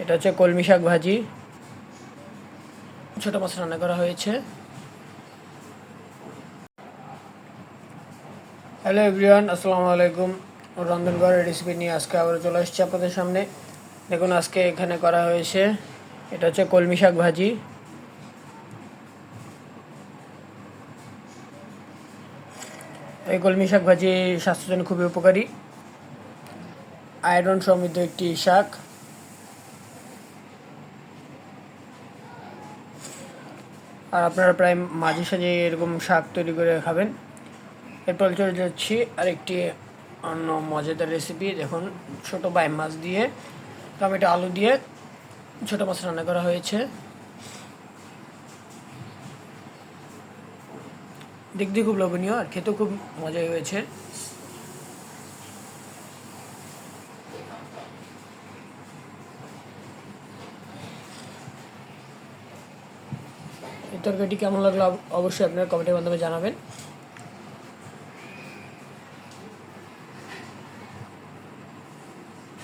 এটা হচ্ছে কলমি শাক ভাজি। ছোট মাছ রান্না করা হয়েছে। হ্যালো এভরিওয়ান, আসসালামু আলাইকুম। রন্ধনগড়ের রেসিপি নিয়ে আজকে আবার চলে আসছি আপনাদের সামনে। দেখুন, আজকে এখানে করা হয়েছে, এটা হচ্ছে কলমি শাক ভাজি। এই কলমি শাক ভাজি স্বাস্থ্যের জন্য খুবই উপকারী। আয়রন সমৃদ্ধ একটি শাক। আর আপনারা প্রায় মাঝে সাঝে এরকম শাক তৈরি করে খাবেন। এরপর চলে যাচ্ছি আরেকটি অন্য মজাদার রেসিপি দেখুন, ছোট বাই মাছ দিয়ে, টমেটো আলু দিয়ে ছোট মাছ রান্না করা হয়েছে। দেখতে খুব লোভনীয় আর খেতেও খুব মজা হয়েছে। এই তরকারিটি কেমন লাগল? অবশ্যই আপনারা কমেন্টের মাধ্যমে জানাবেন।